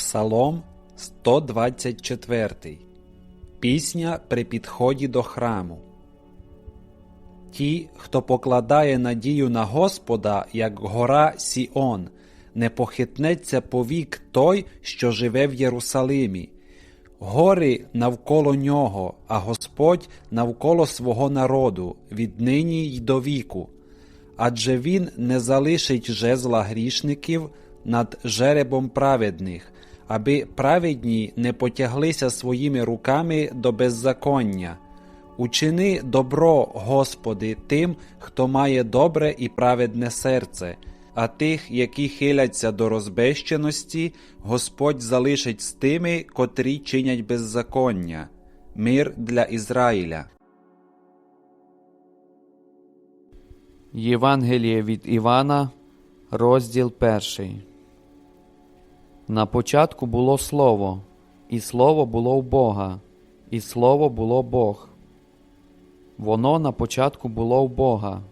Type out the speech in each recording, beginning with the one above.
Псалом 124. Пісня при підході до храму. Ті, хто покладає надію на Господа, як гора Сіон, не похитнеться повік той, що живе в Єрусалимі. Гори навколо нього, а Господь навколо свого народу, віднині й до віку. Адже він не залишить жезла грішників над жеребом праведних, аби праведні не потяглися своїми руками до беззаконня. Учини добро, Господи, тим, хто має добре і праведне серце, а тих, які хиляться до розбещеності, Господь залишить з тими, котрі чинять беззаконня. Мир для Ізраїля. Євангеліє від Івана, розділ перший. На початку було Слово, і Слово було в Бога, і Слово було Бог. Воно на початку було в Бога.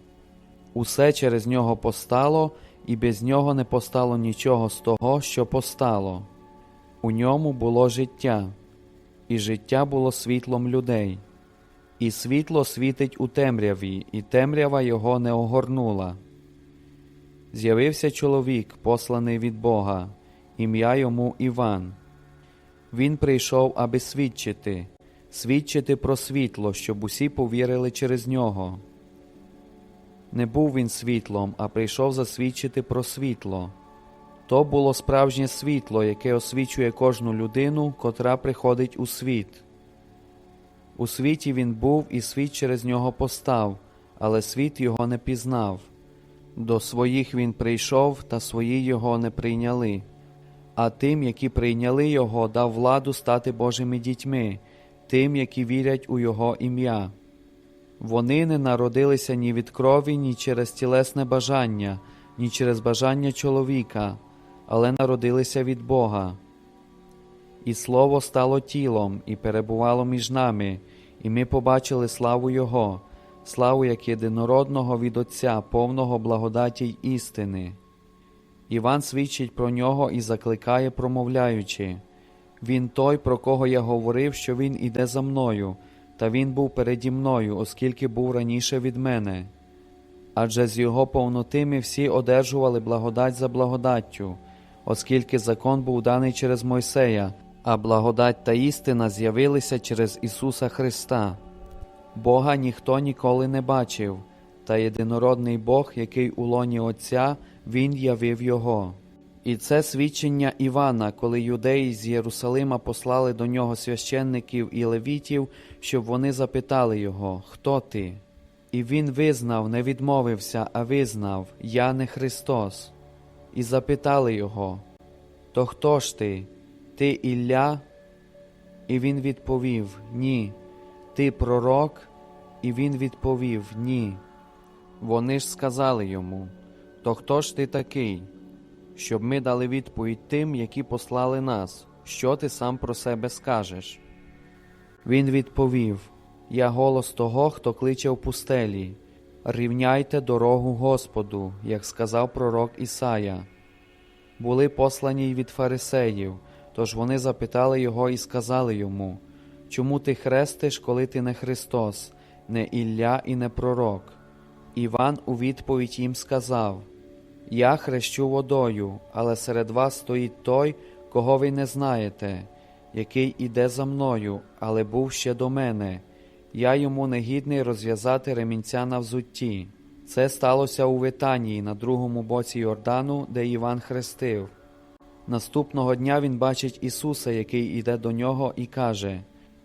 Усе через нього постало, і без нього не постало нічого з того, що постало. У ньому було життя, і життя було світлом людей. І світло світить у темряві, і темрява його не огорнула. З'явився чоловік, посланий від Бога, ім'я йому Іван. Він прийшов, аби свідчити, свідчити про світло, щоб усі повірили через нього. Не був він світлом, а прийшов засвідчити про світло. То було справжнє світло, яке освічує кожну людину, котра приходить у світ. У світі він був, і світ через нього постав, але світ його не пізнав. До своїх він прийшов, та свої його не прийняли. А тим, які прийняли його, дав владу стати Божими дітьми, тим, які вірять у Його ім'я. Вони не народилися ні від крові, ні через тілесне бажання, ні через бажання чоловіка, але народилися від Бога. І Слово стало тілом і перебувало між нами, і ми побачили славу Його, славу як єдинородного від Отця, повного благодаті й істини. Іван свідчить про нього і закликає, промовляючи Він той, про кого я говорив, що він іде за мною, та він був переді мною, оскільки був раніше від мене. Адже з його повноти ми всі одержували благодать за благодаттю, оскільки закон був даний через Мойсея, а благодать та істина з'явилися через Ісуса Христа. Бога ніхто ніколи не бачив, та єдинородний Бог, який у лоні Отця, Він явив Його. І це свідчення Івана, коли юдеї з Єрусалима послали до нього священників і левітів, щоб вони запитали його, Хто ти? І він визнав, не відмовився, а визнав Я не Христос. І запитали його, То хто ж ти? Ти Ілля? І він відповів Ні. Ти пророк? І він відповів Ні. Вони ж сказали йому То хто ж ти такий? Щоб ми дали відповідь тим, які послали нас, що ти сам про себе скажеш. Він відповів Я голос того, хто кличе в пустелі. Рівняйте дорогу Господу, як сказав пророк Ісая. Були послані й від фарисеїв, тож вони запитали його і сказали йому Чому ти хрестиш, коли ти не Христос, не Ілля і не пророк? Іван у відповідь їм сказав Я хрещу водою, але серед вас стоїть той, кого ви не знаєте, який іде за мною, але був ще до мене. Я йому негідний розв'язати ремінця на взутті. Це сталося у Витанії на другому боці Йордану, де Іван хрестив. Наступного дня він бачить Ісуса, який іде до нього, і каже: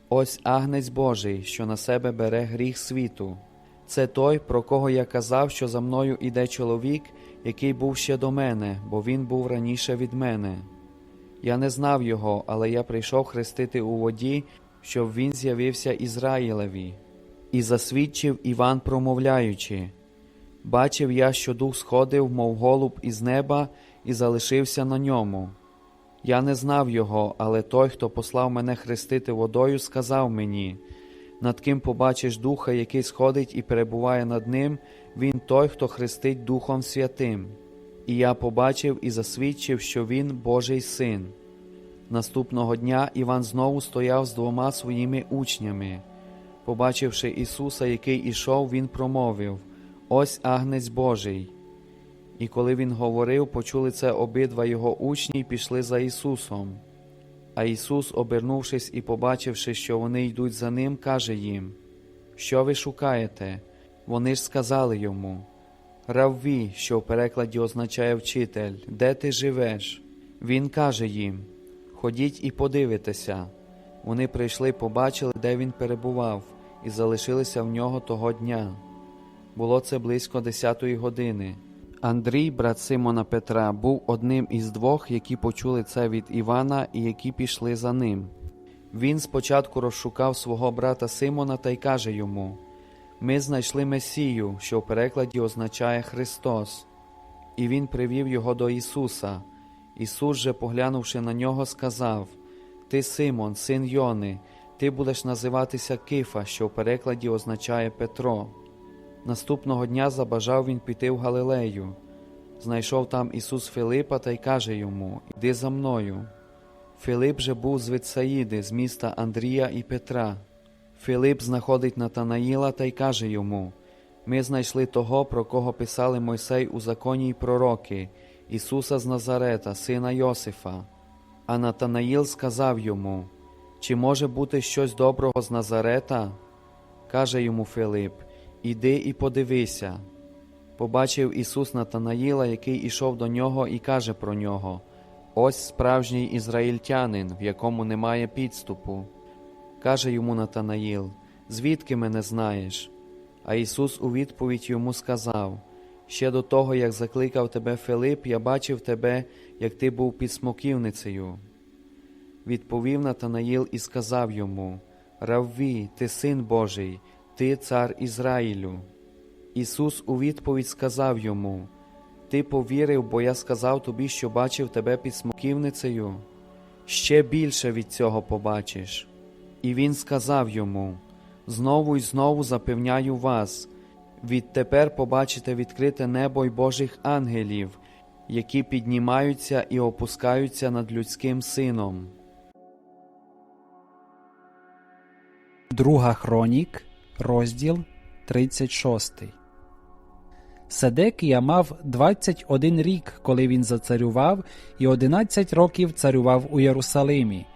Ось агнець Божий, що на себе бере гріх світу. Це той, про кого я казав, що за мною іде чоловік, який був ще до мене, бо він був раніше від мене. Я не знав його, але я прийшов хрестити у воді, щоб він з'явився Ізраїлеві. І засвідчив Іван, промовляючи Бачив я, що дух сходив, мов голуб із неба, і залишився на ньому. Я не знав його, але той, хто послав мене хрестити водою, сказав мені над ким побачиш духа, який сходить і перебуває над ним, він той, хто хрестить Духом Святим. І я побачив і засвідчив, що він Божий син. Наступного дня Іван знову стояв з двома своїми учнями. Побачивши Ісуса, який ішов, він промовив Ось агнець Божий. І коли він говорив, почули це обидва його учні й пішли за Ісусом. А Ісус, обернувшись і побачивши, що вони йдуть за ним, каже їм: Що ви шукаєте? Вони ж сказали йому: Равві, що в перекладі означає вчитель, де ти живеш? Він каже їм: Ходіть і подивитеся. Вони прийшли, побачили, де він перебував, і залишилися в нього того дня. Було це близько десятої години. Андрій, брат Симона Петра, був одним із двох, які почули це від Івана і які пішли за ним. Він спочатку розшукав свого брата Симона та й каже йому: Ми знайшли Месію, що в перекладі означає Христос. І він привів його до Ісуса. Ісус же, поглянувши на нього, сказав: Ти Симон, син Йони, ти будеш називатися Кифа, що в перекладі означає Петро. Наступного дня забажав він піти в Галилею. Знайшов там Ісус Филипа та й каже йому: Іди за мною. Филип же був з Витсаїди, з міста Андрія і Петра. Филип знаходить Натанаїла та й каже йому: Ми знайшли того, про кого писали Мойсей у законі й пророки, Ісуса з Назарета, сина Йосифа. А Натанаїл сказав йому: Чи може бути щось доброго з Назарета? Каже йому Филип: Іди і подивися. Побачив Ісус Натанаїла, який ішов до нього, і каже про нього: Ось справжній ізраїльтянин, в якому немає підступу. Каже йому Натанаїл: Звідки мене знаєш? А Ісус у відповідь йому сказав: Ще до того, як закликав тебе Филип, я бачив тебе, як ти був під смоківницею. Відповів Натанаїл і сказав йому: Равві, ти син Божий, ти цар Ізраїлю. Ісус у відповідь сказав йому: Ти повірив, бо я сказав тобі, що бачив тебе під смоківницею. Ще більше від цього побачиш. І він сказав йому: Знову й знову запевняю вас, відтепер побачите відкрите небо й Божих ангелів, які піднімаються і опускаються над людським сином. Друга Хронік, розділ 36. Седекія мав 21 рік, коли він зацарював, і 11 років царював у Єрусалимі.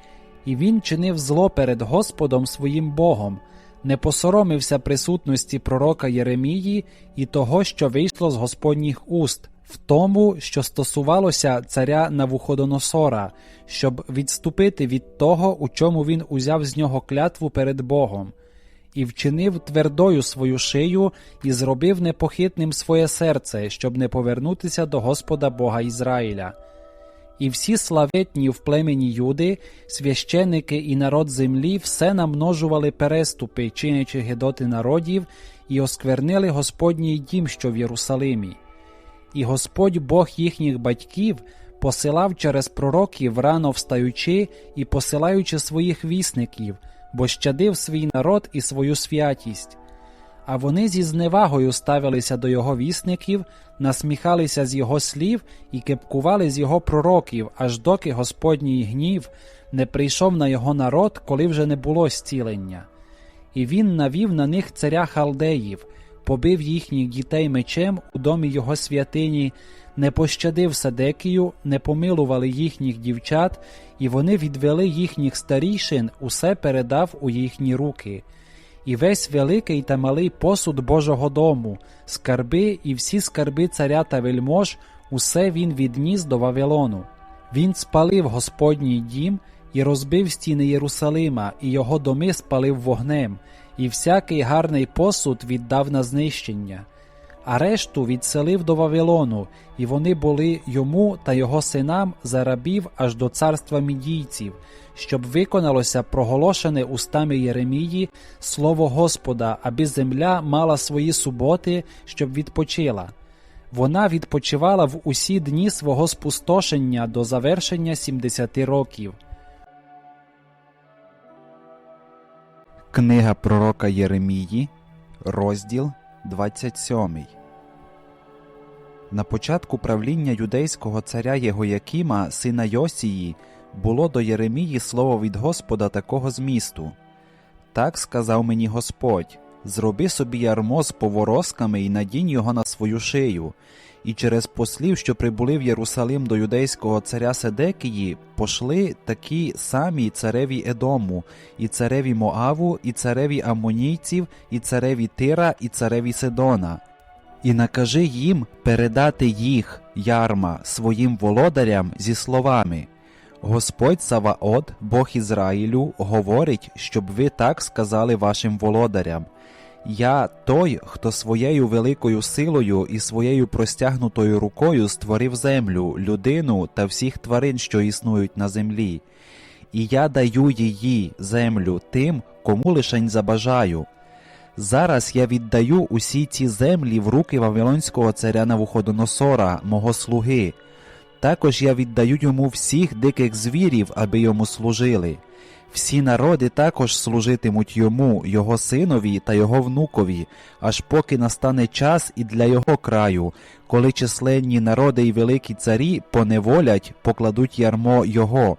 І він чинив зло перед Господом своїм Богом, не посоромився присутності пророка Єремії і того, що вийшло з Господніх уст, в тому, що стосувалося царя Навуходоносора, щоб відступити від того, у чому він узяв з нього клятву перед Богом, і вчинив твердою свою шию і зробив непохитним своє серце, щоб не повернутися до Господа Бога Ізраїля. І всі славетні в племені Юди, священики і народ землі все намножували переступи, чинячи гидоти народів, і осквернили Господній дім, що в Єрусалимі. І Господь Бог їхніх батьків посилав через пророків рано встаючи і посилаючи своїх вісників, бо щадив свій народ і свою святість. А вони зі зневагою ставилися до його вісників, насміхалися з його слів і кепкували з його пророків, аж доки Господній гнів не прийшов на його народ, коли вже не було зцілення. І він навів на них царя халдеїв, побив їхніх дітей мечем у домі його святині, не пощадив Садекію, не помилували їхніх дівчат, і вони відвели їхніх старішин, усе передав у їхні руки. І весь великий та малий посуд Божого дому, скарби і всі скарби царя та вельмож, усе він відніс до Вавилону. Він спалив Господній дім і розбив стіни Єрусалима, і його доми спалив вогнем, і всякий гарний посуд віддав на знищення. А решту відселив до Вавилону, і вони були йому та його синам за рабів аж до царства мідійців, щоб виконалося проголошене устами Єремії слово Господа, аби земля мала свої суботи, щоб відпочила. Вона відпочивала в усі дні свого спустошення до завершення 70 років. Книга пророка Єремії, розділ 27. На початку правління юдейського царя Єгоякіма, сина Йосії, було до Єремії слово від Господа такого змісту. Так сказав мені Господь: зроби собі ярмо з поворозками і надінь його на свою шию. І через послів, що прибули в Єрусалим до юдейського царя Седекії, пошли такі самі цареві Едому, і цареві Моаву, і цареві Амонійців, і цареві Тира, і цареві Сидона. І накажи їм передати їх, ярма, своїм володарям зі словами. Господь Саваот, Бог Ізраїлю, говорить, щоб ви так сказали вашим володарям. Я той, хто своєю великою силою і своєю простягнутою рукою створив землю, людину та всіх тварин, що існують на землі. І я даю її, землю, тим, кому лишень забажаю. Зараз я віддаю усі ці землі в руки Вавилонського царя Навуходоносора, мого слуги. Також я віддаю йому всіх диких звірів, аби йому служили. Всі народи також служитимуть йому, його синові та його внукові, аж поки настане час і для його краю, коли численні народи і великі царі поневолять, покладуть ярмо його.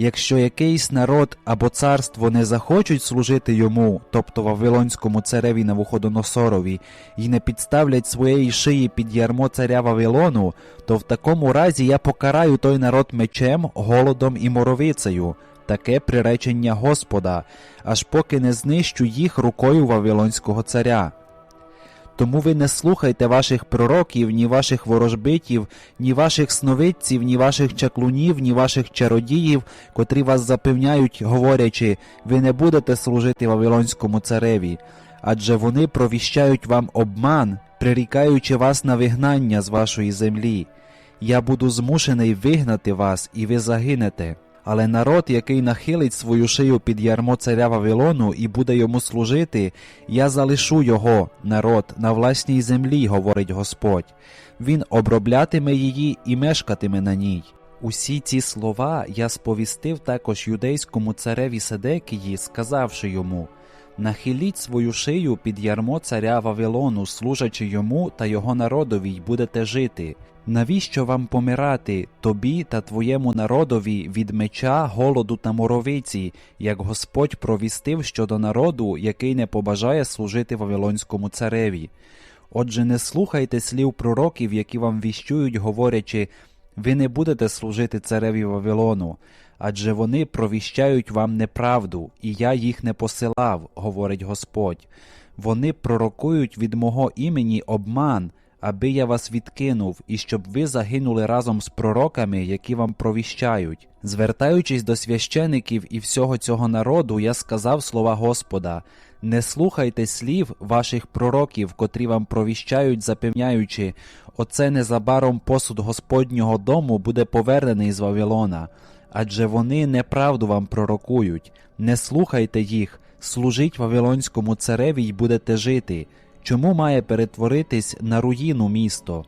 Якщо якийсь народ або царство не захочуть служити йому, тобто Вавилонському цареві Навуходоносорові, і не підставлять своєї шиї під ярмо царя Вавилону, то в такому разі я покараю той народ мечем, голодом і моровицею. Таке приречення Господа, аж поки не знищу їх рукою Вавилонського царя. Тому ви не слухайте ваших пророків, ні ваших ворожбитів, ні ваших сновидців, ні ваших чаклунів, ні ваших чародіїв, котрі вас запевняють, говорячи, ви не будете служити Вавилонському цареві, адже вони провіщають вам обман, прирікаючи вас на вигнання з вашої землі. Я буду змушений вигнати вас, і ви загинете. Але народ, який нахилить свою шию під ярмо царя Вавилону і буде йому служити, я залишу його, народ, на власній землі, говорить Господь. Він оброблятиме її і мешкатиме на ній. Усі ці слова я сповістив також юдейському цареві Седекії, сказавши йому Нахиліть свою шию під ярмо царя Вавилону, служачи йому та його народові, й будете жити. Навіщо вам помирати, тобі та твоєму народові від меча, голоду та моровиці, як Господь провістив щодо народу, який не побажає служити Вавилонському цареві? Отже, не слухайте слів пророків, які вам віщують, говорячи, ви не будете служити цареві Вавилону, адже вони провіщають вам неправду, і я їх не посилав, говорить Господь. Вони пророкують від мого імені обман, аби я вас відкинув, і щоб ви загинули разом з пророками, які вам провіщають. Звертаючись до священиків і всього цього народу, я сказав слова Господа: не слухайте слів ваших пророків, котрі вам провіщають, запевняючи, оце незабаром посуд Господнього дому буде повернений з Вавилона. Адже вони неправду вам пророкують. Не слухайте їх, служіть Вавилонському цареві й будете жити. Чому має перетворитись на руїну місто?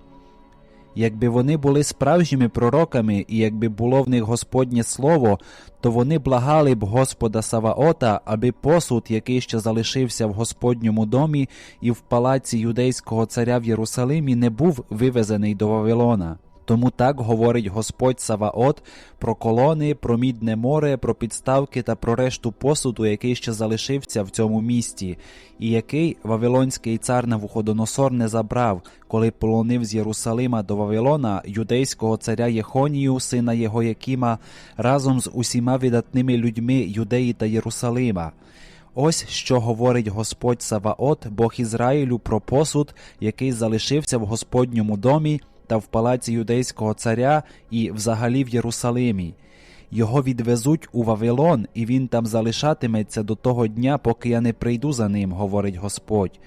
Якби вони були справжніми пророками, і якби було в них Господнє слово, то вони благали б Господа Саваота, аби посуд, який ще залишився в Господньому домі і в палаці юдейського царя в Єрусалимі, не був вивезений до Вавилона. Тому так говорить Господь Саваот про колони, про мідне море, про підставки та про решту посуду, який ще залишився в цьому місті, і який Вавилонський цар Навуходоносор не забрав, коли полонив з Єрусалима до Вавилона юдейського царя Єхонію, сина Єгоякіма, разом з усіма видатними людьми Юдеї та Єрусалима. Ось що говорить Господь Саваот, Бог Ізраїлю, про посуд, який залишився в Господньому домі та в палаці юдейського царя і взагалі в Єрусалимі. Його відвезуть у Вавилон, і він там залишатиметься до того дня, поки я не прийду за ним, говорить Господь.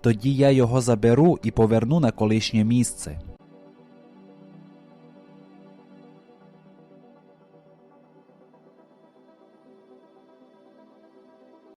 Тоді я його заберу і поверну на колишнє місце.